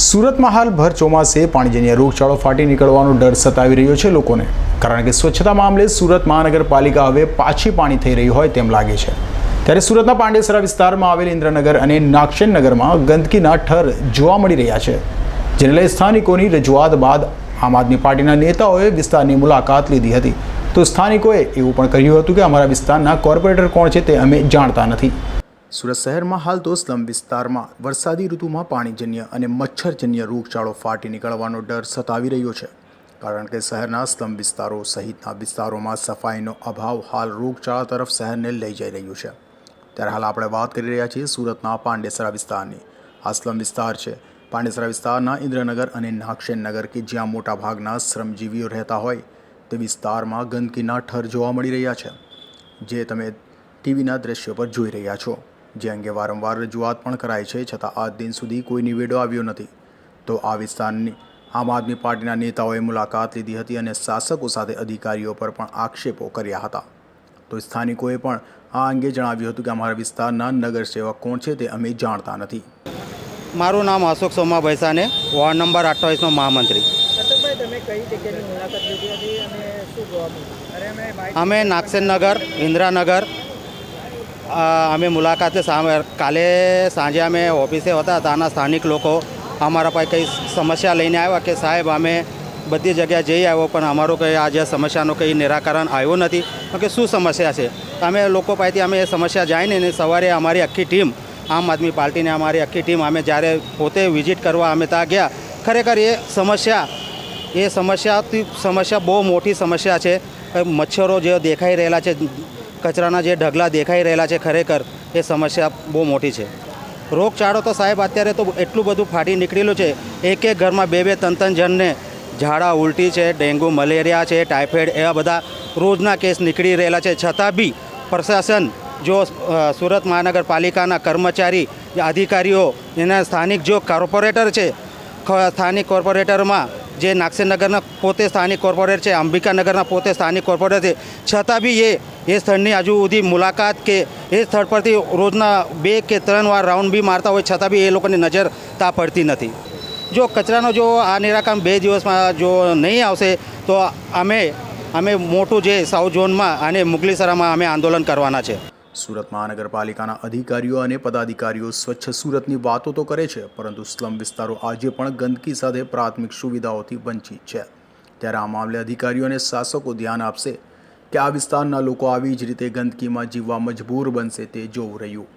સુરતમાં હાલ ભર ચોમાસે પાણીજન્ય રોગચાળો ફાટી નીકળવાનો ડર સતાવી રહ્યો છે લોકોને. કારણ કે સ્વચ્છતા મામલે સુરત મહાનગરપાલિકા હવે પાછી પાણી થઈ રહી હોય તેમ લાગે છે. ત્યારે સુરતના પાંડેસરા વિસ્તારમાં આવેલ ઇન્દ્રનગર અને નાક્ષેનગરમાં ગંદકીના ઠર જોવા મળી રહ્યા છે. જેને લઈ સ્થાનિકોની રજૂઆત બાદ આમ આદમી પાર્ટીના નેતાઓએ વિસ્તારની મુલાકાત લીધી હતી. તો સ્થાનિકોએ એવું પણ કહ્યું હતું કે અમારા વિસ્તારના કોર્પોરેટર કોણ છે તે અમે જાણતા નથી. સુરત શહેરમાં હાલ તો સ્લમ વિસ્તારમાં વરસાદી ઋતુમાં પાણીજન્ય અને મચ્છરજન્ય રોગચાળો ફાટી નીકળવાનો ડર સતાવી રહ્યો છે. કારણ કે શહેરના સ્લમ વિસ્તારો સહિતના વિસ્તારોમાં સફાઈનો અભાવ હાલ રોગચાળા તરફ શહેરને લઈ જઈ રહ્યું છે. ત્યારે હાલ આપણે વાત કરી રહ્યા છીએ સુરતના પાંડેસરા વિસ્તારની. આ સ્લમ વિસ્તાર છે. પાંડેસરા વિસ્તારના ઇન્દ્રનગર અને નાગશેન નગર કે જ્યાં મોટાભાગના શ્રમજીવીઓ રહેતા હોય, તે વિસ્તારમાં ગંદકીના ઠર જોવા મળી રહ્યા છે. જે તમે ટીવીના દ્રશ્યો પર જોઈ રહ્યા છો. જે અંગે વારંવાર રજૂઆત પણ કરાઈ છે છતાં આજ દિન સુધી કોઈ નિવેડો આવ્યો નથી. તો આ વિસ્તારની આમ આદમી પાર્ટીના નેતાઓએ મુલાકાત લીધી હતી અને શાસકો સાથે અધિકારીઓ પર પણ આક્ષેપો કર્યા હતા. તો સ્થાનિકોએ પણ આ અંગે જણાવ્યું હતું કે અમારા વિસ્તારના નગરસેવક કોણ છે તે અમે જાણતા નથી. મારું નામ અશોક સોમા ભૈસાને વોર્ડ નંબર અઠ્ઠાવીસનો મહામંત્રી. અમે નાગસેન નગર નાગસેનનગર ઇન્દિરાનગર અમે મુલાકાતે કાલે સાંજે અમે ઓફિસે હતા, ત્યાંના સ્થાનિક લોકો અમારા પાસે કંઈ સમસ્યા લઈને આવ્યા કે સાહેબ અમે બધી જગ્યાએ જઈ આવ્યો, પણ અમારું કંઈ આજે સમસ્યાનું કંઈ નિરાકરણ આવ્યું નથી. કે શું સમસ્યા છે? અમે લોકો પાસેથી અમે એ સમસ્યા જાણીને ને સવારે અમારી આખી ટીમ, આમ આદમી પાર્ટીની અમારી આખી ટીમ અમે જ્યારે પોતે વિઝિટ કરવા અમે ત્યાં ગયા, ખરેખર એ સમસ્યા, એ સમસ્યાથી સમસ્યા બહુ મોટી સમસ્યા છે. મચ્છરો જે દેખાઈ રહેલા છે કચરાના જે ઢગલા દેખાઈ રહેલા છે ખરેખર, એ સમસ્યા બહુ મોટી છે. રોગચાળો તો સાહેબ અત્યારે તો એટલું બધું ફાટી નીકળેલું છે, એક એક ઘરમાં બે બે ત્રણ જણને ઝાડા ઉલટી છે ડેન્ગ્યુ મલેરિયા છે, ટાઇફોઇડ એવા બધા રોજના કેસ નીકળી રહેલા છે. છતાં બી પ્રશાસન જો સુરત મહાનગરપાલિકાના કર્મચારી, અધિકારીઓ, એના સ્થાનિક જો કોર્પોરેટર છે સ્થાનિક કોર્પોરેટરમાં જે નાગસેનગરના પોતે સ્થાનિક કોર્પોરેટ છે, અંબિકાનગરના પોતે સ્થાનિક કોર્પોરેટર છે. છતાં બી એ એ સ્થળની હજુ સુધી મુલાકાત કે એ સ્થળ પરથી રોજના બે કે ત્રણ વાર રાઉન્ડ બી મારતા હોય, છતાં બી એ લોકોની નજર તા પડતી નથી. જો કચરાનો જો આ નિરાકરણ બે દિવસમાં જો નહીં આવશે, તો અમે અમે મોટું જે સાઉથ ઝોનમાં અને મુગલીસરામાં અમે આંદોલન કરવાના છે. સુરત મહાનગરપાલિકાના અધિકારીઓ અને પદાધિકારીઓ સ્વચ્છ સુરતની વાતો તો કરે છે, પરંતુ સ્લમ વિસ્તારો આજે પણ ગંદકી સાથે પ્રાથમિક સુવિધાઓથી વંચિત છે. ત્યારે આ મામલે અધિકારીઓ અને શાસકો ધ્યાન આપશે કે આ વિસ્તારના લોકો આવી જ રીતે ગંદકીમાં જીવવા મજબૂર બનશે તે જોવું રહ્યું.